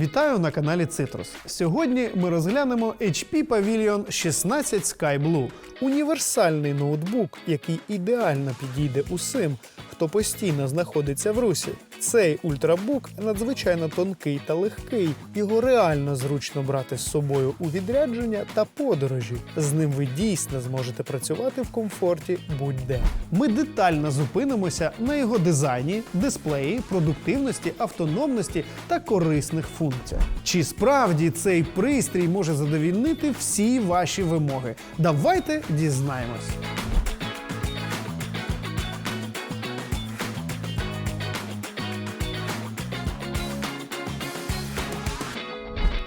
Вітаю на каналі Citrus. Сьогодні ми розглянемо HP Pavilion 16 Sky Blue – універсальний ноутбук, який ідеально підійде усім, хто постійно знаходиться в русі. Цей ультрабук надзвичайно тонкий та легкий. Його реально зручно брати з собою у відрядження та подорожі. З ним ви дійсно зможете працювати в комфорті будь-де. Ми детально зупинимося на його дизайні, дисплеї, продуктивності, автономності та корисних функціях. Чи справді цей пристрій може задовільнити всі ваші вимоги? Давайте дізнаємось.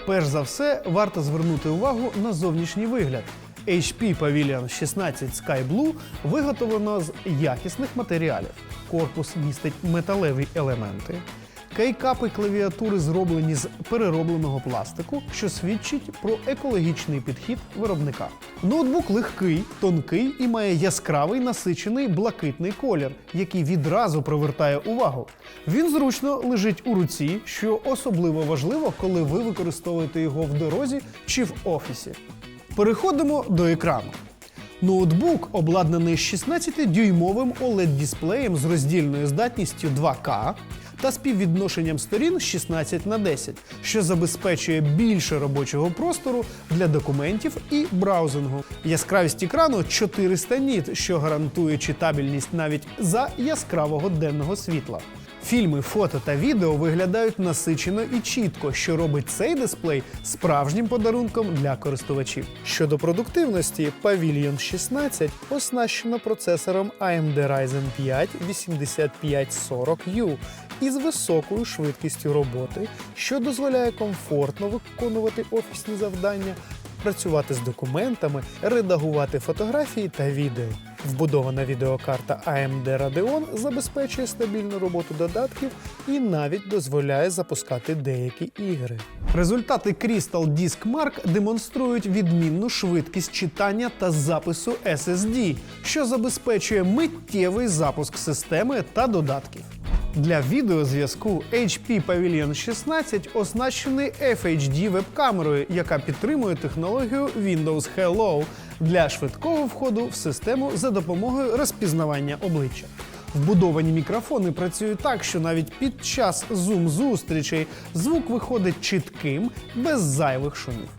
Перш за все, варто звернути увагу на зовнішній вигляд. HP Pavilion 16 Sky Blue виготовлено з якісних матеріалів. Корпус містить металеві елементи. Кейкапи клавіатури зроблені з переробленого пластику, що свідчить про екологічний підхід виробника. Ноутбук легкий, тонкий і має яскравий насичений блакитний колір, який відразу привертає увагу. Він зручно лежить у руці, що особливо важливо, коли ви використовуєте його в дорозі чи в офісі. Переходимо до екрану. Ноутбук обладнаний 16-дюймовим OLED-дисплеєм з роздільною здатністю 2К та співвідношенням сторін 16 на 10, що забезпечує більше робочого простору для документів і браузингу. Яскравість екрану 400 ніт, що гарантує читабельність навіть за яскравого денного світла. Фільми, фото та відео виглядають насичено і чітко, що робить цей дисплей справжнім подарунком для користувачів. Щодо продуктивності, Pavilion 16 оснащено процесором AMD Ryzen 5 8540U із високою швидкістю роботи, що дозволяє комфортно виконувати офісні завдання, працювати з документами, редагувати фотографії та відео. Вбудована відеокарта AMD Radeon забезпечує стабільну роботу додатків і навіть дозволяє запускати деякі ігри. Результати Crystal Disk Mark демонструють відмінну швидкість читання та запису SSD, що забезпечує миттєвий запуск системи та додатків. Для відеозв'язку HP Pavilion 16 оснащений FHD веб-камерою, яка підтримує технологію Windows Hello для швидкого входу в систему за допомогою розпізнавання обличчя. Вбудовані мікрофони працюють так, що навіть під час зум-зустрічей звук виходить чітким, без зайвих шумів.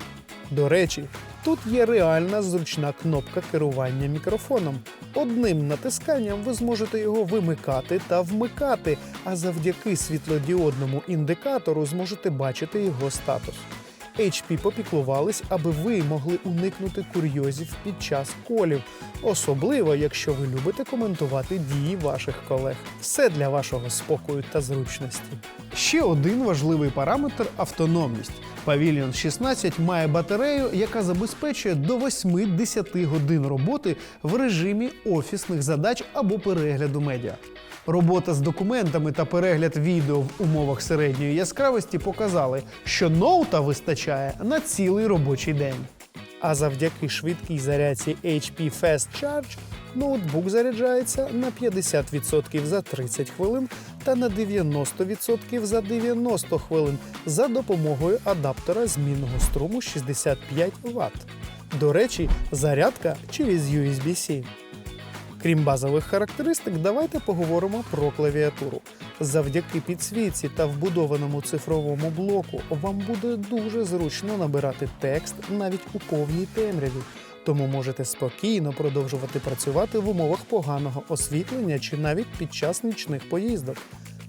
До речі, тут є реальна зручна кнопка керування мікрофоном. Одним натисканням ви зможете його вимикати та вмикати, а завдяки світлодіодному індикатору зможете бачити його статус. HP попіклувались, аби ви могли уникнути курйозів під час колів, особливо якщо ви любите коментувати дії ваших колег. Все для вашого спокою та зручності. Ще один важливий параметр автономність. Pavilion 16 має батарею, яка забезпечує до 8-10 годин роботи в режимі офісних задач або перегляду медіа. Робота з документами та перегляд відео в умовах середньої яскравості показали, що ноута вистачає на цілий робочий день. А завдяки швидкій зарядці HP Fast Charge ноутбук заряджається на 50% за 30 хвилин та на 90% за 90 хвилин за допомогою адаптера змінного струму 65 Вт. До речі, зарядка через USB-C. Крім базових характеристик, давайте поговоримо про клавіатуру. Завдяки підсвітці та вбудованому цифровому блоку вам буде дуже зручно набирати текст навіть у повній темряві. Тому можете спокійно продовжувати працювати в умовах поганого освітлення чи навіть під час нічних поїздок.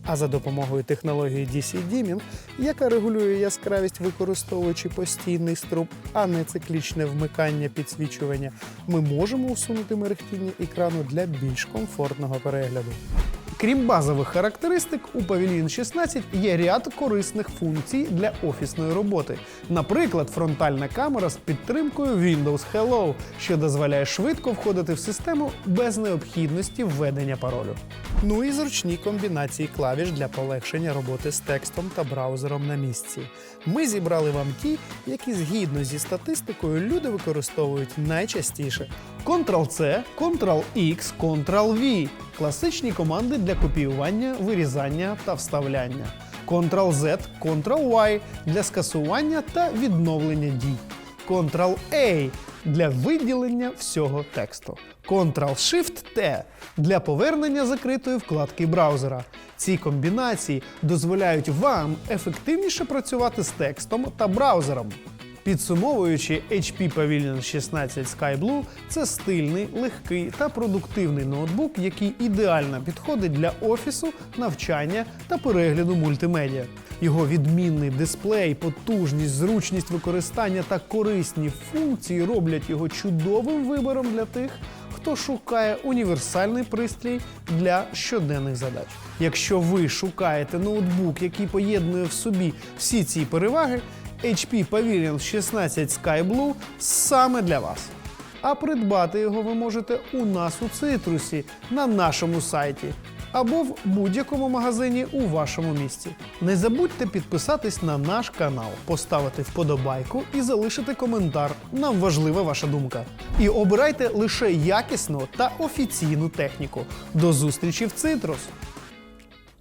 А за допомогою технології DC Dimming, яка регулює яскравість, використовуючи постійний струм, а не циклічне вмикання підсвічування, ми можемо усунути мерехтіння екрану для більш комфортного перегляду. Крім базових характеристик, у Pavilion 16 є ряд корисних функцій для офісної роботи. Наприклад, фронтальна камера з підтримкою Windows Hello, що дозволяє швидко входити в систему без необхідності введення паролю. Ну і зручні комбінації клавіш для полегшення роботи з текстом та браузером на місці. Ми зібрали вам ті, які згідно зі статистикою люди використовують найчастіше: Ctrl-C, Ctrl-X, Ctrl-V класичні команди для копіювання, вирізання та вставляння. Ctrl-Z, Ctrl-Y для скасування та відновлення дій. Ctrl-A для виділення всього тексту. Ctrl-Shift-T для повернення закритої вкладки браузера. Ці комбінації дозволяють вам ефективніше працювати з текстом та браузером. Підсумовуючи, HP Pavilion 16 Sky це стильний, легкий та продуктивний ноутбук, який ідеально підходить для офісу, навчання та перегляду мультимедіа. Його відмінний дисплей, потужність, зручність використання та корисні функції роблять його чудовим вибором для тих, хто шукає універсальний пристрій для щоденних задач. Якщо ви шукаєте ноутбук, який поєднує в собі всі ці переваги, HP Pavilion 16 Sky саме для вас. А придбати його ви можете у нас у цитрусі на нашому сайті або в будь-якому магазині у вашому місті. Не забудьте підписатись на наш канал, поставити вподобайку і залишити коментар. Нам важлива ваша думка. І обирайте лише якісну та офіційну техніку. До зустрічі в цитрус!